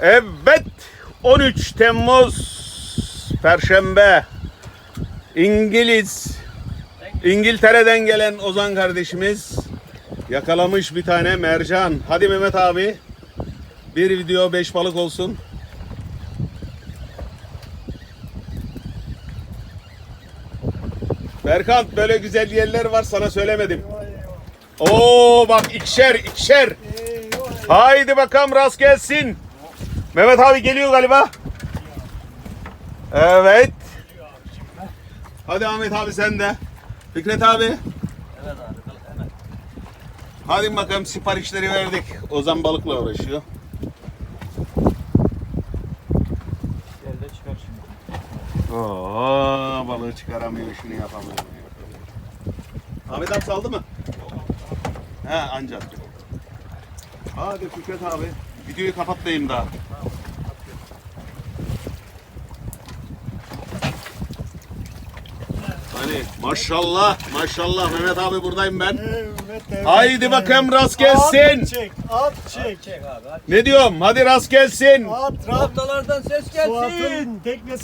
Evet 13 Temmuz Perşembe İngiliz İngiltere'den gelen Ozan kardeşimiz yakalamış bir tane mercan. Hadi Mehmet abi bir video 5 balık olsun. Berkant böyle güzel yerler var sana söylemedim. Oo bak ikişer ikişer. Haydi bakalım rast gelsin. Mehmet abi geliyor galiba. Evet. Hadi Ahmet abi sen de. Fikret abi. Evet abi. Hadi bakalım siparişleri verdik. Ozan balıkla uğraşıyor. Oo balığı çıkaramıyor şunu yapamıyor. Ahmet abi saldı mı? He ancak. Hadi Fikret abi. Videoyu kapatmayayım daha. Maşallah maşallah Mehmet abi buradayım ben. Evet, evet. Haydi bakayım rast gelsin. At çek, at çek. Çek abi. Ne diyorum? Hadi rast gelsin. At, rat. Ortalardan ses gelsin. Suat'ın teknesi